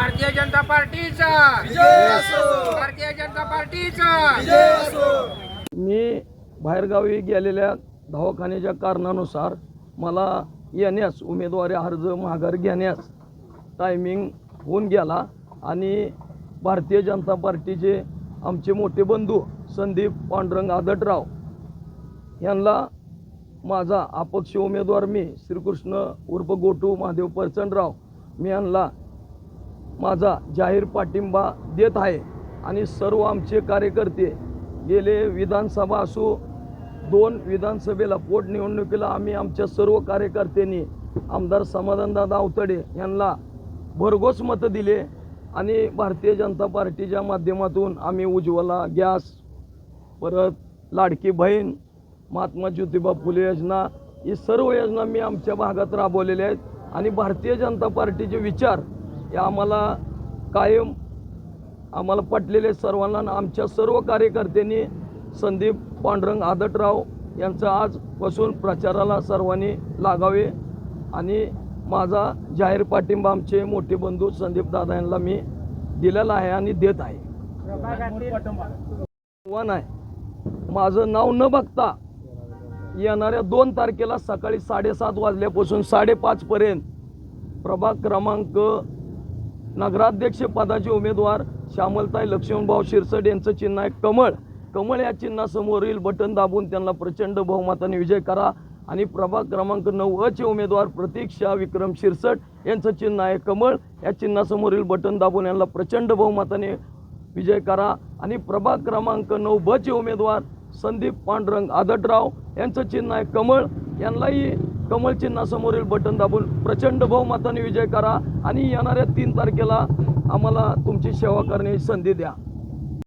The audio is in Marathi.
भारतीय जनता पार्टीचा. भारतीय जनता पार्टीचा. मी बाहेरगावी गेलेल्या दवाखान्याच्या कारणानुसार मला येण्यास उमेदवारी अर्ज माघार घेण्यास टायमिंग होऊन गेला आणि भारतीय जनता पार्टीचे आमचे मोठे बंधू संदीप पांडुरंग आदटराव यांना माझा अपक्ष उमेदवार मी श्रीकृष्ण उर्फ गोटू महादेव परचंडराव मी यांना माझा जाहीर पाठिंबा देत आहे आणि सर्व आमचे कार्यकर्ते गेले विधानसभा असो दोन विधानसभेला पोटनिवडणुकीला आम्ही आमच्या सर्व कार्यकर्त्यांनी आमदार समाधानदादा अवतडे यांना भरघोस मतं दिले आणि भारतीय जनता पार्टीच्या माध्यमातून आम्ही उज्ज्वला गॅस परत लाडकी बहीण महात्मा ज्योतिबा फुले योजना ही सर्व योजना मी आमच्या भागात राबवलेल्या आहेत. आणि भारतीय जनता पार्टीचे विचार हे आम्हाला कायम आम्हाला पटलेले सर्वांना आमच्या सर्व कार्यकर्त्यांनी संदीप पांडुरंग आदटराव यांचं आजपासून प्रचाराला सर्वांनी लागावे आणि माझा जाहीर पाठिंबा आमचे मोठे बंधू संदीप दादा यांना मी दिलेला आहे आणि देत आहे. आव्हान आहे. माझं नाव न बघता येणाऱ्या दोन तारखेला सकाळी साडेसात वाजल्यापासून साडेपाचपर्यंत प्रभाग क्रमांक नगराध्यक्ष पदाचे उमेदवार श्यामलताई लक्ष्मणभाऊ शिरसट यांचं चिन्ह आहे कमळ. कमळ या चिन्हासमोरील बटन दाबून त्यांना प्रचंड बहुमताने विजय करा. आणि प्रभाग क्रमांक नऊ अचे उमेदवार प्रतीक शाह विक्रम शिरसट यांचं चिन्ह आहे कमळ. या चिन्हासमोरील बटन दाबून यांना प्रचंड बहुमताने विजय करा. आणि प्रभाग क्रमांक नऊ बचे उमेदवार संदीप पांडुरंग आदटराव यांचं चिन्ह आहे कमळ. यांनाही कमल चिन्हासमोरील बटन दाबून प्रचंड बहुमताने विजय करा आणि येणाऱ्या तीन तारखेला आम्हाला तुमची सेवा करण्याची संधी द्या.